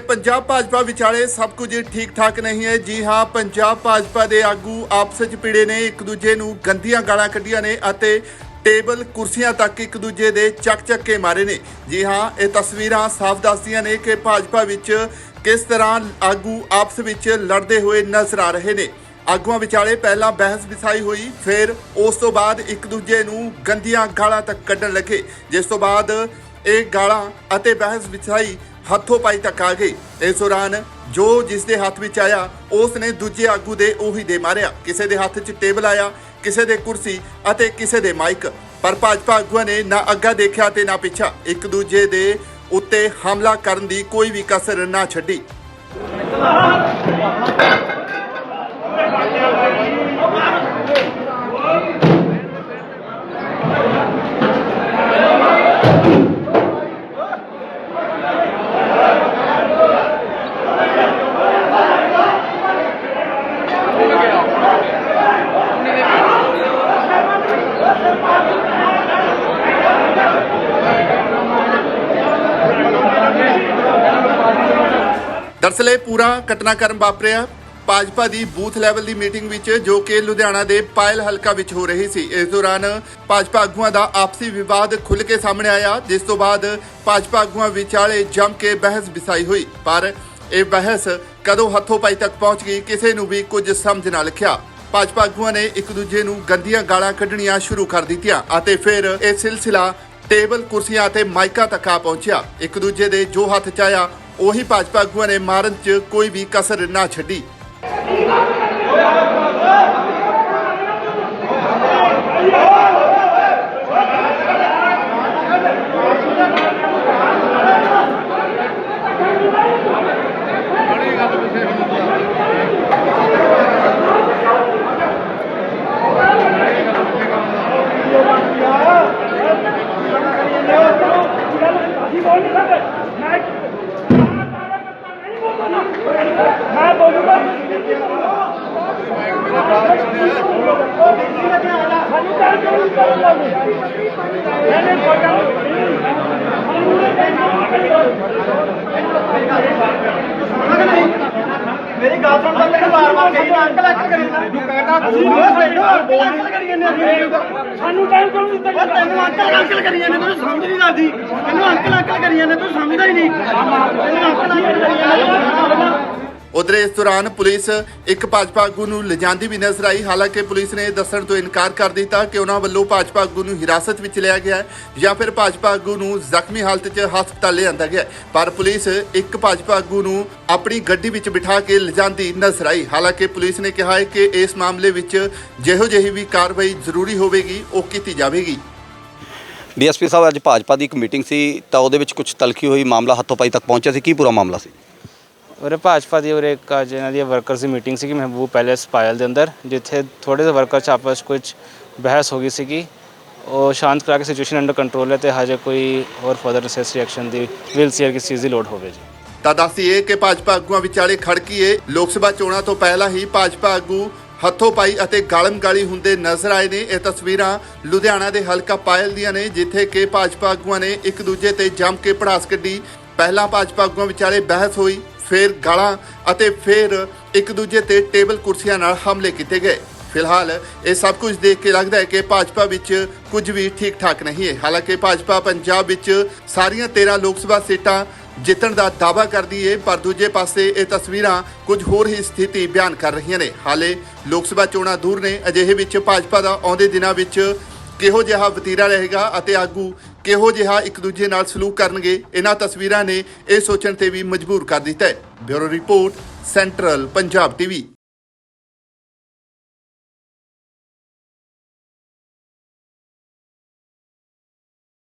ਪੰਜਾਬ ਭਾਜਪਾ ਵਿਚਾਲੇ ਸਭ ਕੁਝ ਠੀਕ ਠਾਕ ਨਹੀਂ ਹੈ। ਜੀ ਹਾਂ, ਪੰਜਾਬ ਭਾਜਪਾ ਦੇ ਆਗੂ ਆਪਸ ਵਿੱਚ ਭਿੜੇ ਨੇ। ਇੱਕ ਦੂਜੇ ਨੂੰ ਗੰਦੀਆਂ ਗਾਲਾਂ ਕੱਢੀਆਂ ਨੇ ਅਤੇ ਟੇਬਲ ਕੁਰਸੀਆਂ ਤੱਕ ਇੱਕ ਦੂਜੇ ਦੇ ਚੱਕ ਚੱਕ ਕੇ ਮਾਰੇ ਨੇ। ਜੀ ਹਾਂ, ਇਹ ਤਸਵੀਰਾਂ ਸਾਫ਼ ਦੱਸਦੀਆਂ ਨੇ ਕਿ ਭਾਜਪਾ ਵਿੱਚ ਕਿਸ ਤਰ੍ਹਾਂ ਆਗੂ ਆਪਸ ਵਿੱਚ ਲੜਦੇ ਹੋਏ ਨਜ਼ਰ ਆ ਰਹੇ ਨੇ। ਆਗੂਆਂ ਵਿਚਾਲੇ ਪਹਿਲਾਂ ਬਹਿਸ ਵਿਸਾਈ ਹੋਈ, ਫਿਰ ਉਸ ਤੋਂ ਬਾਅਦ ਇੱਕ ਦੂਜੇ ਨੂੰ ਗੰਦੀਆਂ ਗਾਲਾਂ ਤੱਕ ਕੱਢਣ ਲੱਗੇ। ਜਿਸ ਤੋਂ ਬਾਅਦ ਇਹ ਗਾਲਾਂ ਅਤੇ ਬਹਿਸ ਵਿਸਾਈ ਹੱਥੋਂ ਪਾਈ ਤੱਕ ਆ ਗਈ ਇਸ ਦੌਰਾਨ ਜੋ ਜਿਸ ਦੇ ਹੱਥ ਵਿੱਚ ਆਇਆ ਉਸ ਨੇ ਦੂਜੇ ਆਗੂ ਦੇ ਉਹੀ ਦੇ ਮਾਰਿਆ। ਕਿਸੇ ਦੇ ਹੱਥ 'ਚ ਟੇਬਲ ਆਇਆ, ਕਿਸੇ ਦੇ ਕੁਰਸੀ ਅਤੇ ਕਿਸੇ ਦੇ ਮਾਈਕ। ਪਰ ਭਾਜਪਾ ਆਗੂਆਂ ਨੇ ਨਾ ਅੱਗਾ ਦੇਖਿਆ ਤੇ ਨਾ ਪਿੱਛਾ। ਇੱਕ ਦੂਜੇ ਦੇ ਉੱਤੇ ਹਮਲਾ ਕਰਨ ਦੀ ਕੋਈ ਵੀ ਕਸਰ ਨਾ ਛੱਡੀ। ਦਰਅਸਲ ਇਹ ਪੂਰਾ ਘਟਨਾਕ੍ਰਮ ਵਾਪਰਿਆ। ਭਾਜਪਾ ਦੀ ਬੂਥ ਲੈਵਲ ਦੀ ਮੀਟਿੰਗ ਵਿੱਚ ਜੋ ਕਿ ਲੁਧਿਆਣਾ ਦੇ ਪਾਇਲ ਹਲਕਾ ਵਿੱਚ ਹੋ ਰਹੀ ਸੀ, ਇਸ ਦੌਰਾਨ ਭਾਜਪਾ ਆਗੂਆਂ ਦਾ ਆਪਸੀ ਵਿਵਾਦ ਖੁੱਲ੍ਹ ਕੇ ਸਾਹਮਣੇ ਆਇਆ, ਜਿਸ ਤੋਂ ਬਾਅਦ ਭਾਜਪਾ ਆਗੂਆਂ ਵਿਚਾਲੇ ਜੰਮ ਕੇ ਬਹਿਸ ਵਿਸਾਈ ਹੋਈ। ਪਰ ਇਹ ਬਹਿਸ ਕਦੋਂ ਹੱਥੋਂ ਪਾਈ ਤੱਕ ਪਹੁੰਚ ਗਈ, ਕਿਸੇ ਨੂੰ ਵੀ ਕੁਝ ਸਮਝ ਨਾ ਲਿਖਿਆ ਭਾਜਪਾ ਆਗੂਆਂ ਨੇ ਇੱਕ ਦੂਜੇ ਨੂੰ ਗੰਦੀਆਂ ਗਾਲਾਂ ਕੱਢਣੀਆਂ ਸ਼ੁਰੂ ਕਰ ਦਿੱਤੀਆਂ ਅਤੇ ਫਿਰ ਇਹ ਸਿਲਸਿਲਾ ਟੇਬਲ ਕੁਰਸੀਆਂ ਅਤੇ ਮਾਈਕਾਂ ਤੱਕ ਆ ਪਹੁੰਚਿਆ। ਇੱਕ ਦੂਜੇ ਦੇ ਜੋ ਹੱਥ ਚ ਆਇਆ ਉਹੀ ਭਾਜਪਾ ਆਗੂਆਂ ਨੇ ਮਾਰਨ 'ਚ ਕੋਈ ਵੀ ਕਸਰ ਨਾ ਛੱਡੀ ਮੈਂ ਬੋਲੂਗਾ ਸਾਨੂੰ ਤਾਂ ਕੋਈ ਗੱਲ ਨਹੀਂ ਮੈਨੇ ਕੋਈ ਗੱਲ ਮੇਰੀ ਗੱਲ ਸੁਣ ਤਾਂ ਮੈਨੂੰ ਵਾਰ ਵਾਰ ਕਹੀ ਨਾ ਅੰਕਲ ਅੰਕਲ ਕਰੀ ਨਾ। ਤੂੰ ਕਹਿਣਾ ਅਸੀਂ ਅੰਕਲ ਅੰਕਲ ਕਰੀ ਜਾਂਦੇ ਅਸੀਂ ਸਾਨੂੰ ਟਾਈਮ ਕਿਉਂ ਨਹੀਂ ਦਿੱਤਾ ਤੈਨੂੰ ਅੰਕਲ ਅੰਕਲ ਕਰੀ ਜਾਂਦੇ ਤੈਨੂੰ ਸਮਝ ਨਹੀਂ ਲੱਗਦੀ। ਤੈਨੂੰ ਅੰਕਲ ਅੰਕਲ ਕਰੀ ਜਾਂਦੇ ਤੂੰ ਸਮਝਦਾ ਹੀ ਨਹੀਂ। ਤੈਨੂੰ ਅੰਕਲ ਅੰਕਲ ਕਰੀ ਜਾਂਦੇ। ਉਧਰ ਇਸ ਦੌਰਾਨ ਪੁਲਿਸ ਇੱਕ ਭਾਜਪਾ ਆਗੂ ਨੂੰ ਲਿਜਾਂਦੀ ਵੀ ਨਜ਼ਰ ਆਈ। ਹਾਲਾਂਕਿ ਪੁਲਿਸ ਨੇ ਦੱਸਣ ਤੋਂ ਇਨਕਾਰ ਕਰ ਦਿੱਤਾ ਕਿ ਉਹਨਾਂ ਵੱਲੋਂ ਭਾਜਪਾ ਆਗੂ ਨੂੰ ਹਿਰਾਸਤ ਵਿੱਚ ਲਿਆ ਗਿਆ ਹੈ ਜਾਂ ਫਿਰ ਭਾਜਪਾ ਆਗੂ ਨੂੰ ਜ਼ਖਮੀ ਹਾਲਤ 'ਚ ਹਸਪਤਾਲ ਲਿਆਂਦਾ ਗਿਆ ਪਰ ਪੁਲਿਸ ਇੱਕ ਭਾਜਪਾ ਆਗੂ ਨੂੰ ਆਪਣੀ ਗੱਡੀ ਵਿੱਚ ਬਿਠਾ ਕੇ ਲਿਜਾਂਦੀ ਨਜ਼ਰ ਆਈ। ਹਾਲਾਂਕਿ ਪੁਲਿਸ ਨੇ ਕਿਹਾ ਹੈ ਕਿ ਇਸ ਮਾਮਲੇ ਵਿੱਚ ਜਿਹੋ ਜਿਹੀ ਵੀ ਕਾਰਵਾਈ ਜ਼ਰੂਰੀ ਹੋਵੇਗੀ, ਉਹ ਕੀਤੀ ਜਾਵੇਗੀ। ਡੀਐਸਪੀ ਸਾਹਿਬ, ਅੱਜ ਭਾਜਪਾ ਦੀ ਇੱਕ ਮੀਟਿੰਗ ਸੀ ਤਾਂ ਉਹਦੇ ਵਿੱਚ ਕੁਝ ਤਲਖੀ ਹੋਈ ਮਾਮਲਾ ਹੱਥੋਂ ਪਾਈ ਤੱਕ ਪਹੁੰਚਿਆ ਸੀ। ਕੀ ਪੂਰਾ ਮਾਮਲਾ ਸੀ? ਉਰੇ ਭਾਜਪਾ ਦੀ ਉਰੇ ਇੱਕ ਅੱਜ ਇਹਨਾਂ ਦੀ ਵਰਕਰਸ ਦੀ ਮੀਟਿੰਗ ਸੀਗੀ ਮਹਿਬੂਬ ਪੈਲੇਸ ਪਾਇਲ ਦੇ ਅੰਦਰ, ਜਿੱਥੇ ਥੋੜੇ ਜਿਹੇ ਵਰਕਰ ਚ ਆਪਸ 'ਚ ਕੁਝ ਬਹਿਸ ਹੋ ਗਈ ਸੀਗੀ। ਉਹ ਸ਼ਾਂਤ ਕਰਾ ਕੇ ਸਿਚੁਏਸ਼ਨ ਅੰਡਰ ਕੰਟਰੋਲ ਹੈ ਤੇ ਹਜੇ ਕੋਈ ਹੋਰ ਫਰਦਰ ਨੈਸੈਸਰੀ ਐਕਸ਼ਨ ਦੀ ਵਿਲ ਸੀ ਕਿਸ ਚੀਜ਼ ਦੀ ਲੋੜ ਹੋਵੇ ਜੀ। ਤਾਂ ਦੱਸਦੀਏ ਕਿ ਭਾਜਪਾ ਆਗੂਆਂ ਵਿਚਾਲੇ ਖੜਕੀਏ ਲੋਕ ਸਭਾ ਚੋਣਾਂ ਤੋਂ ਪਹਿਲਾਂ ਹੀ ਭਾਜਪਾ ਆਗੂ ਹੱਥੋਂ ਪਾਈ ਅਤੇ ਗਾਲਮ ਗਾਲੀ ਹੁੰਦੇ ਨਜ਼ਰ ਆਏ ਨੇ। ਇਹ ਤਸਵੀਰਾਂ ਲੁਧਿਆਣਾ ਦੇ ਹਲਕਾ ਪਾਇਲ ਦੀਆਂ ਨੇ, ਜਿੱਥੇ ਕਿ ਭਾਜਪਾ ਆਗੂਆਂ ਨੇ ਇੱਕ ਦੂਜੇ ਤੇ ਜੰਮ ਕੇ ਪੜਾਸ ਕੱਢੀ। ਪਹਿਲਾਂ ਭਾਜਪਾ ਆਗੂਆਂ ਵਿਚਾਲੇ ਬਹਿਸ ਹੋਈ। ਫਿਰ ਗਾਲਾਂ ਅਤੇ ਫਿਰ ਇੱਕ ਦੂਜੇ ਤੇ ਟੇਬਲ ਕੁਰਸੀਆਂ ਨਾਲ ਹਮਲੇ ਕੀਤੇ ਗਏ। ਫਿਲਹਾਲ ਇਹ ਸਭ ਕੁਝ ਦੇਖ ਕੇ ਲੱਗਦਾ ਹੈ ਕਿ ਭਾਜਪਾ ਵਿੱਚ ਕੁਝ ਵੀ ਠੀਕ ਠਾਕ ਨਹੀਂ ਹੈ। ਹਾਲਾਂਕਿ ਭਾਜਪਾ ਪੰਜਾਬ ਵਿੱਚ ਸਾਰੀਆਂ 13 ਲੋਕ ਸਭਾ ਸੀਟਾਂ ਜਿੱਤਣ ਦਾ ਦਾਅਵਾ ਕਰਦੀ ਹੈ, ਪਰ ਦੂਜੇ ਪਾਸੇ ਇਹ ਤਸਵੀਰਾਂ ਕੁਝ ਹੋਰ ਹੀ ਸਥਿਤੀ ਬਿਆਨ ਕਰ ਰਹੀਆਂ ਨੇ। ਹਾਲੇ ਲੋਕ ਸਭਾ ਚੋਣਾਂ ਦੂਰ ਨੇ, ਅਜਿਹੇ ਵਿੱਚ ਭਾਜਪਾ ਦਾ ਆਉਂਦੇ ਦਿਨਾਂ ਵਿੱਚ ਕਿਹੋ ਜਿਹਾ ਵਤੀਰਾ ਰਹੇਗਾ ਅਤੇ ਆਗੂ ਕਿਹੋ ਜਿਹਾ ਇੱਕ ਦੂਜੇ ਨਾਲ ਸਲੂਕ ਕਰਨਗੇ, ਇਹਨਾਂ ਤਸਵੀਰਾਂ ਨੇ ਇਹ ਸੋਚਣ ਤੇ ਵੀ ਮਜਬੂਰ ਕਰ ਦਿੱਤਾ ਹੈ। Bureau report, central Punjab TV.